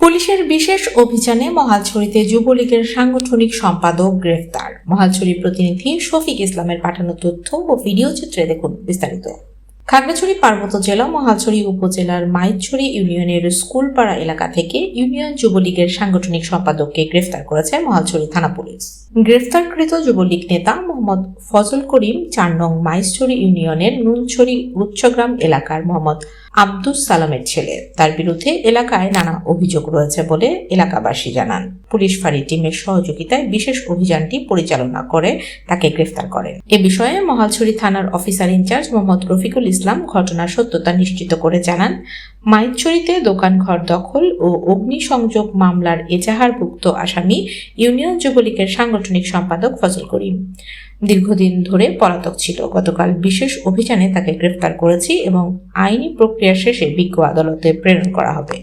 পুলিশের বিশেষ অভিযানে মহালছড়িতে যুবলীগের সাংগঠনিক সম্পাদক গ্রেফতার। মহালছড়ি প্রতিনিধি শফিক ইসলামের পাঠানো তথ্য ও ভিডিও চিত্রে দেখুন বিস্তারিত। খাগড়াছড়ি পার্বত্য জেলা মহালছড়ি উপজেলার মাইছড়ি ইউনিয়নের স্কুলপাড়া এলাকা থেকে ইউনিয়ন যুবলীগের সাংগঠনিক সম্পাদককে গ্রেফতার করেছে মহালছড়ি থানা পুলিশ। গ্রেফতারকৃত যুবলীগ নেতা মোহাম্মদ ফজল করিম চার নং মাইছড়ি ইউনিয়নের নুনছড়ি উচ্চগ্রাম এলাকার মোহাম্মদ আব্দুস সালামের ছেলে। তার বিরুদ্ধে এলাকায় নানা অভিযোগ রয়েছে বলে এলাকাবাসী জানান। পুলিশ ফাঁড়ি টিমের সহযোগিতায় বিশেষ অভিযানটি পরিচালনা করে তাকে গ্রেফতার করেন। এ বিষয়ে মহালছড়ি থানার officer in charge Mohammad Rafiqul Islam ঘটনার সত্যতা নিশ্চিত করে জানান মাইতছড়িতে দোকানঘর দখল ও অগ্নিসংযোগ মামলার এজাহারভুক্ত আসামি ইউনিয়ন যুবলীগের সাংগঠনিক সম্পাদক ফজল করিম। দীর্ঘদিন ধরে পলাতক ছিল। গতকাল বিশেষ অভিযানে তাকে গ্রেফতার করেছি এবং আইনি প্রক্রিয়া শেষে বিজ্ঞ আদালতে প্রেরণ করা হবে।